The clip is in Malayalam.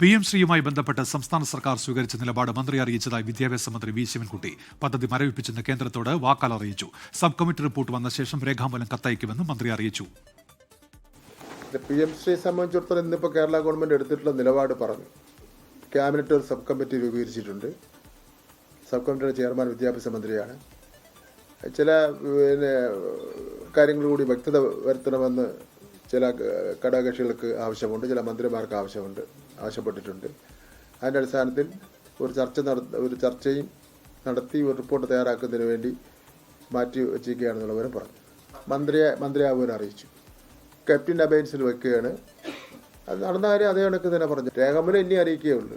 പി എം ശ്രീയുമായി ബന്ധപ്പെട്ട് സംസ്ഥാന സർക്കാർ സ്വീകരിച്ച നിലപാട് മന്ത്രി അറിയിച്ചതായി വിദ്യാഭ്യാസ മന്ത്രി വി ശിവൻകുട്ടി. പദ്ധതി മരവിപ്പിച്ചെന്ന് കേന്ദ്രത്തോട് വാക്കാൽ അറിയിച്ചു. സബ് കമ്മിറ്റി റിപ്പോർട്ട് വന്ന ശേഷം രേഖാമൂലം കത്തയക്കുമെന്നും മന്ത്രി അറിയിച്ചു. പി എം ശ്രീ സംബന്ധിച്ചിടത്തോളം ഇന്നിപ്പോൾ കേരള ഗവൺമെന്റ് എടുത്തിട്ടുള്ള നിലപാട് പറഞ്ഞു. ക്യാബിനറ്റ് ഒരു സബ് കമ്മിറ്റി രൂപീകരിച്ചിട്ടുണ്ട്. സബ് കമ്മിറ്റിയുടെ ചെയർമാൻ വിദ്യാഭ്യാസ മന്ത്രിയാണ്. ചില കാര്യങ്ങൾ കൂടി വ്യക്തത വരുത്തണമെന്ന് ചില ഘടകകക്ഷികൾക്ക് ആവശ്യമുണ്ട് ചില മന്ത്രിമാർക്ക് ആവശ്യമുണ്ട് ആവശ്യപ്പെട്ടിട്ടുണ്ട്. അതിന്റെ അടിസ്ഥാനത്തിൽ ഒരു ചർച്ച നട ഒരു ചർച്ചയും നടത്തി ഒരു റിപ്പോർട്ട് തയ്യാറാക്കുന്നതിന് വേണ്ടി മാറ്റി വച്ചിരിക്കുകയാണെന്നുള്ളവരും പറഞ്ഞു. മന്ത്രിയെ മന്ത്രിയാവുകയും അറിയിച്ചു. ക്യാപ്റ്റൻ അബൈൻസിൽ വെക്കുകയാണ്. അത് നടന്ന കാര്യം അതേ കണക്ക് തന്നെ പറഞ്ഞു. രേഖമൂലം ഇനി അറിയിക്കുകയുള്ളൂ.